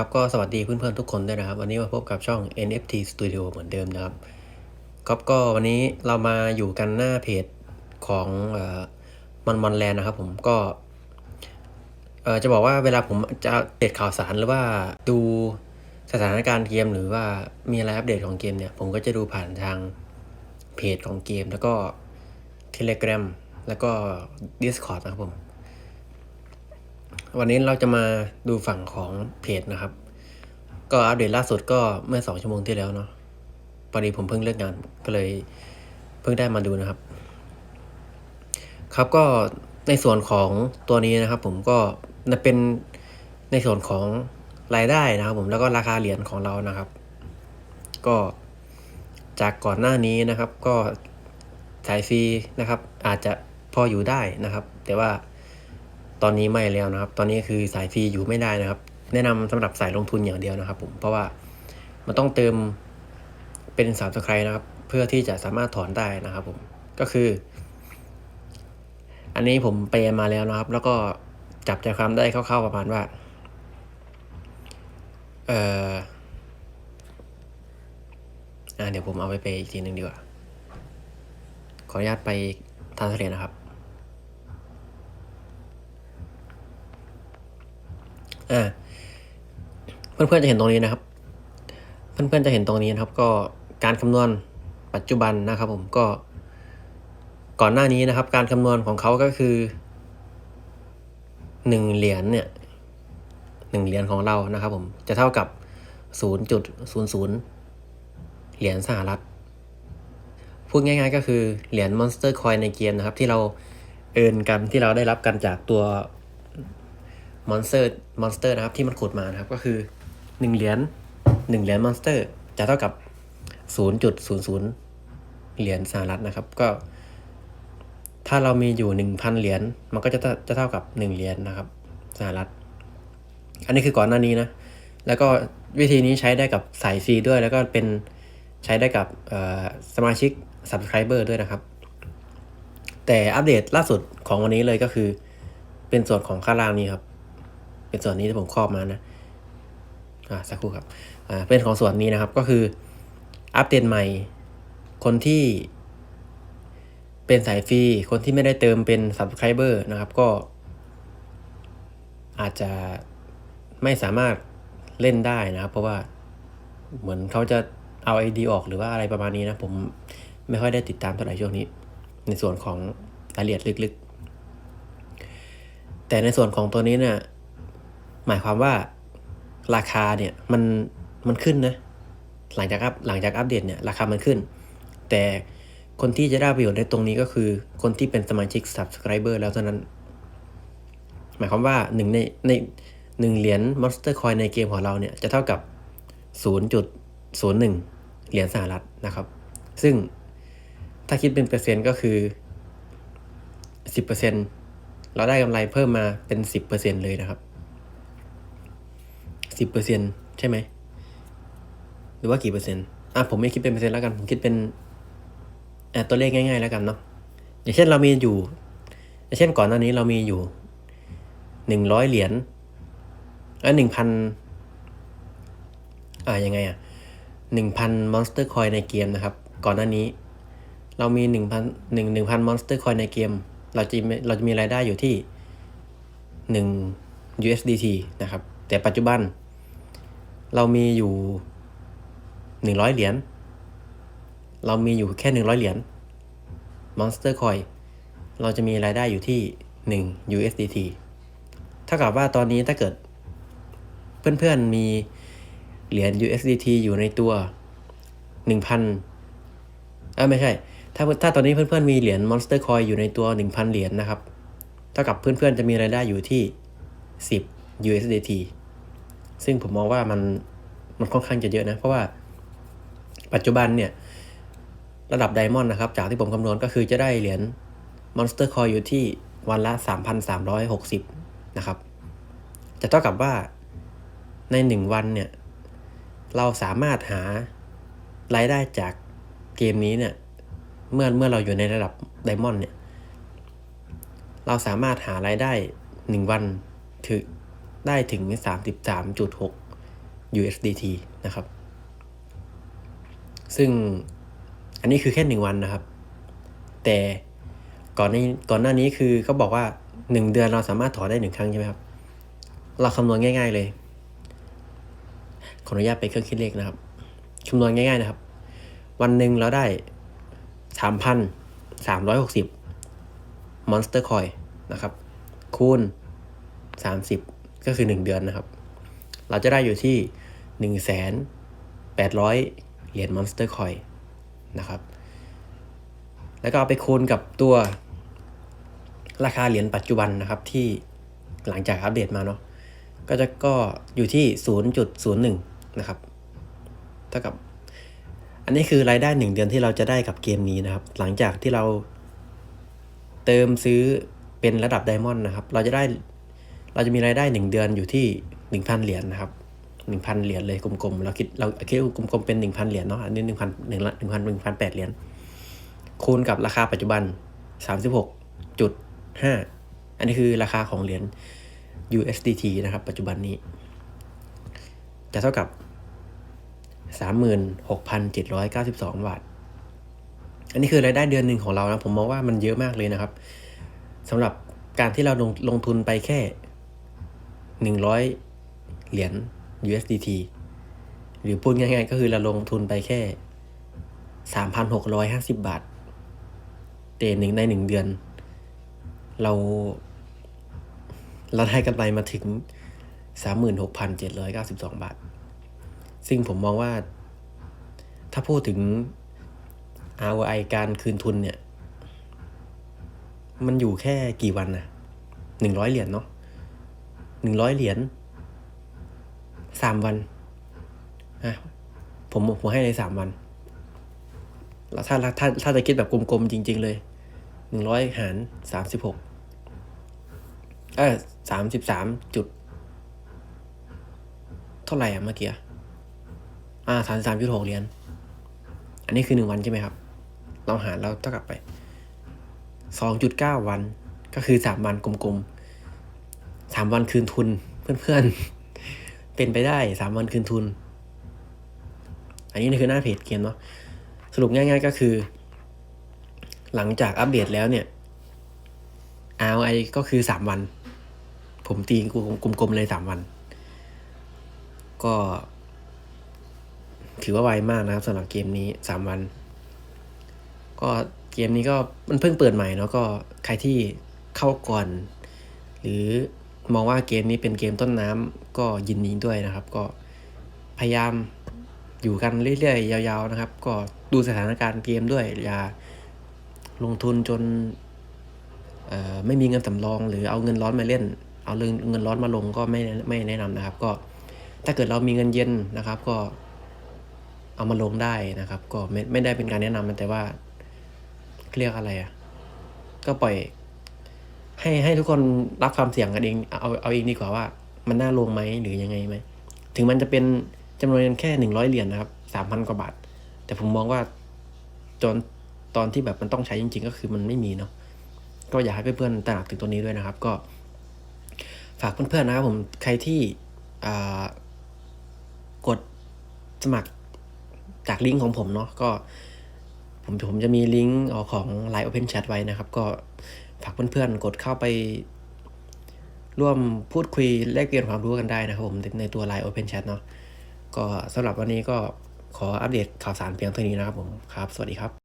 ครับก็สวัสดีเพื่อนๆทุกคนด้วยนะครับ วันนี้มาพบกับช่อง NFT Studio เหมือนเดิมนะครับครับก็วันนี้เรามาอยู่กันหน้าเพจของมันมอนแลนนะครับผมก็จะบอกว่าเวลาผมจะอัปเดตข่าวสารหรือว่าดูสถานการณ์เกมหรือว่ามีอะไรอัปเดตของเกมเนี่ย ผมก็จะดูผ่านทางเพจของเกม แล้วก็ Telegram แล้วก็ Discord นะครับผม วันนี้เราจะมาดูฝั่งของเพจนะครับ ก็อัปเดตล่าสุดก็เมื่อสองชั่วโมงที่แล้วเนาะพอดีผมเพิ่งเลิกงานก็เลยเพิ่งได้มาดูนะครับ ครับก็ในส่วนของตัวนี้นะครับผมก็เป็นในส่วนของรายได้นะครับ ผมแล้วก็ราคาเหรียญของเรานะครับ ก็จากก่อนหน้านี้นะครับ ก็สายฟรีนะครับ อาจจะพออยู่ได้นะครับ แต่ว่า ตอนนี้ไม่แล้วนะครับ ตอนนี้คือสายฟรีอยู่ไม่ได้นะครับ แนะนำสำหรับสายลงทุนอย่างเดียวนะครับ ผม เพราะว่ามันต้องเติมเป็นสามสไครนะครับ เพื่อที่จะสามารถถอนได้นะครับ ผม ก็คือ อันนี้ผมไปมาแล้วนะครับ แล้วก็จับใจความได้คร่าวๆประมาณว่า เอออ่าเดี๋ยวผมเอาไปไปอีกทีหนึ่งดีกว่า ขออนุญาตไปทานทะเลนะครับ อ่าเพื่อนๆจะเห็นตรงนี้นะครับ เพื่อนๆจะเห็นตรงนี้นะครับ ก็การคำนวณปัจจุบันนะครับ ผมก็ ก่อนหน้านี้นะครับ การคำนวณของเขาก็คือหนึ่งเหรียญเนี่ยหนึ่งเหรียญของเรานะครับ ผมจะเท่ากับศูนย์จุดศูนย์ศูนย์เหรียญสหรัฐพูดง่ายๆก็คือเหรียญมอนสเตอร์คอยในเกมนะครับ ที่เราเอินกันที่เราได้รับกันจากตัวมอนสเตอร์ มอนสเตอร์นะครับที่มันขุดมานะครับก็คือหนึ่งเหรียญหนึ่งเหรียญมอนสเตอร์จะเท่ากับศูนย์จุดศูนย์ศูนย์เหรียญสหรัฐนะครับ ก็ ถ้าเรามีอยู่หนึ่งพันเหรียญมันก็จะจะเท่ากับหนึ่งเหรียญนะครับสหรัฐ อันนี้คือก่อนหน้านี้นะ แล้วก็วิธีนี้ใช้ได้กับสายฟรีด้วย แล้วก็เป็นใช้ได้กับสมาชิก Subscriber ด้วยนะครับ แต่อัปเดตล่าสุดของวันนี้เลยก็คือเป็นส่วนของข้างล่างนี้ครับ เป็นส่วนนี้ที่ผมครอบมานะอ่าสักครู่ครับอ่าเป็นของส่วนนี้นะครับก็คืออัปเดตใหม่ คนที่เป็นสายฟรีคนที่ไม่ได้เติมเป็น Subscriber นะครับก็ อาจจะไม่สามารถเล่นได้นะครับ เพราะว่าเหมือนเขาจะเอาไอดีออกหรือว่าอะไรประมาณนี้นะ ผมไม่ค่อยได้ติดตามเท่าไหร่ช่วงนี้ ในส่วนของรายละเอียดลึกๆ แต่ในส่วนของตัวนี้เนี่ย หมายความว่าราคาเนี่ยมันมันขึ้นนะหลังจากอัพหลังจากอัปเดตเนี่ยราคามันขึ้น แต่คนที่จะได้ประโยชน์ในตรงนี้ก็คือ คนที่เป็นสมาชิก Subscriber แล้วเท่านั้น หมายความว่าหนึ่งในในหนึ่งเหรียญ Monster Coin ในเกมของเราเนี่ยจะเท่ากับ 0.01 เหรียญสหรัฐนะครับ ซึ่งถ้าคิดเป็นเปอร์เซ็นต์ก็คือ 10%เราได้กำไรเพิ่มมาเป็น 10%เลยนะครับ 10%ใช่ไหม หรือว่ากี่เปอร์เซ็นต์อะผมไม่คิดเป็นเปอร์เซ็นต์แล้วกัน ผมคิดเป็นอะตัวเลขง่าย ๆ แล้วกันเนาะ อย่างเช่นเรามีอยู่ อย่างเช่นก่อนหน้านี้เรามีอยู่หนึ่งร้อยเหรียญอะหนึ่งพันอ่ายังไงอะหนึ่งพันมอนสเตอร์คอยในเกมนะครับ ก่อนหน้านี้ เรามีหนึ่งพันหนึ่งหนึ่งพันมอนสเตอร์คอยในเกม เราจะเราจะมีรายได้อยู่ที่หนึ่ง USDT นะครับ แต่ปัจจุบัน เรามีอยู่หนึ่งร้อยเหรียญ เรามีอยู่แค่หนึ่งร้อยเหรียญ Monster Coin เราจะมีรายได้อยู่ที่หนึ่ง USDT เท่ากับว่าตอนนี้ถ้าเกิด เพื่อนๆมีเหรียญ USDT อยู่ในตัวหนึ่งพันอ่าไม่ใช่ ถ้าถ้าตอนนี้เพื่อนๆมีเหรียญ Monster Coin อยู่ในตัวหนึ่งพันเหรียญนะครับ เท่ากับเพื่อนๆจะมีรายได้อยู่ที่สิบ USDT ซึ่งผมมองว่ามันมันค่อนข้างจะเยอะนะ เพราะว่าปัจจุบันเนี่ยระดับไดมอนด์นะครับ จากที่ผมคำนวณก็คือจะได้เหรียญ Monster Coin อยู่ที่วันละ 3,360 นะครับ จะเท่ากับว่าในหนึ่งวันเนี่ย เราสามารถหารายได้จากเกมนี้เนี่ย เมื่อเมื่อเราอยู่ในระดับไดมอนด์เนี่ย เราสามารถหารายได้หนึ่งวันถึง ได้ถึง 33.6 USDT นะครับ ซึ่งอันนี้คือแค่หนึ่งวันนะครับ แต่ก่อนในก่อนหน้านี้คือเขาบอกว่าหนึ่งเดือนเราสามารถถอนได้หนึ่งครั้งใช่ไหมครับ เราคำนวณง่าย ๆเลย ขออนุญาตไปเครื่องคิดเลขนะครับคำนวณง่ายๆนะครับ วันหนึ่งเราได้สามพันสามร้อยหกสิบมอนสเตอร์คอยนะครับ คูณสามสิบ ก็คือหนึ่งเดือนนะครับ เราจะได้อยู่ที่หนึ่งแสนแปดร้อยเหรียญมอนสเตอร์คอยนะครับ แล้วก็เอาไปคูณกับตัวราคาเหรียญปัจจุบันนะครับที่หลังจากอัปเดตมาเนาะก็จะก็อยู่ที่ 0.01 นะครับ เท่ากับ อันนี้คือรายได้ 1 เดือนที่เราจะได้กับเกมนี้นะครับ หลังจากที่เราเติมซื้อเป็นระดับไดมอนด์นะครับ เราจะได้ เราจะมีรายได้ 1 เดือนอยู่ที่ 1,000 เหรียญนะครับ1,000 เหรียญเลยกลมๆเราคิดเราคิดว่ากลมๆเป็น 1,000 เหรียญเนาะอันนี้1,000 1,000 1,000 1,008เหรียญคูณกับราคาปัจจุบัน 36.5 อันนี้คือราคาของเหรียญ USDT นะครับ ปัจจุบันนี้ จะเท่ากับ 36,792 บาท อันนี้คือรายได้เดือนหนึ่งของเรานะ ผมมองว่ามันเยอะมากเลยนะครับสำหรับการที่เราลงลงทุนไปแค่ 100 เหรียญ USDT หรือพูดง่ายๆ ก็คือเราลงทุนไปแค่ 3,650 บาทแต่หนึ่งในหนึ่งเดือน เรา เราได้กำไรมาถึง 36,792 บาท ซึ่งผมมองว่า ถ้าพูดถึง ROI การคืนทุนเนี่ย มันอยู่แค่กี่วันนะหนึ่งร้อยเหรียญเนาะ หนึ่งร้อยเหรียญสามวันอะผมผมให้เลยสามวัน แล้วถ้าถ้าถ้าจะคิดแบบกลมๆจริง ๆ เลยหนึ่งร้อยหารสามสิบหกเออสามสิบสามจุด เท่าไหร่อะเมื่อกี้อ่าสามสามจุดหกเหรียญอันนี้คือหนึ่งวันใช่ไหมครับ เราหารเราเท่ากับไปสองจุดเก้าวันก็คือสามวันกลมๆามวันคืนทุนเพื่อนๆ เป็นไปได้สามวันคืนทุน อันนี้คือหน้าเพจเกมเนาะสรุปง่ายๆก็คือ หลังจากอัปเดตแล้วเนี่ย ROI ก็คือสามวัน ผมตีกลมๆเลยสามวัน ก็ ถือว่าไวมากนะครับสำหรับเกมนี้สามวัน ก็เกมนี้ก็มันเพิ่งเปิดใหม่เนาะก็ใครที่เข้าก่อน หรือ มองว่าเกมนี้เป็นเกมต้นน้ำก็ยินดีด้วยนะครับ ก็พยายามอยู่กันเรื่อยๆ ยาวๆนะครับ ก็ดูสถานการณ์เกมด้วย อย่าลงทุนจนไม่มีเงินสำรอง หรือเอาเงินร้อนมาเล่น เอาเงินร้อนมาลงก็ไม่ไม่แนะนำนะครับ ก็ถ้าเกิดเรามีเงินเย็นนะครับ ก็เอามาลงได้นะครับ ก็ไม่ไม่ได้เป็นการแนะนำมันแต่ว่าเรียกอะไรอะ่ะก็ปล่อย ให้ให้ทุกคนรับความเสี่ยงกันเองเอาเอาเองดีกว่าว่า มันน่าลงไหมหรือยังไงไหมถึงมันจะเป็นจำนวนเงินแค่หนึ่งร้อยเหรียญนะครับสามพันกว่าบาท แต่ผมมองว่าจนตอนที่แบบมันต้องใช้จริง ๆ ก็คือมันไม่มีเนาะก็อยากให้เพื่อนๆตระหนักถึงตัวนี้ด้วยนะครับ ก็ ฝากเพื่อนๆนะครับผมใครที่กดสมัครจากลิงก์ของผมเนาะก็ ผมผมจะมีลิงก์เอาของ Line Open Chat ไว้นะครับ ก็ ฝากเพื่อนๆกดเข้าไป ร่วมพูดคุยแลกเปลี่ยนความรู้กันได้นะครับผมในตัว Line Open Chat เนาะก็สำหรับวันนี้ก็ขออัปเดตข่าวสารเพียงเท่านี้นะครับผมครับ สวัสดีครับ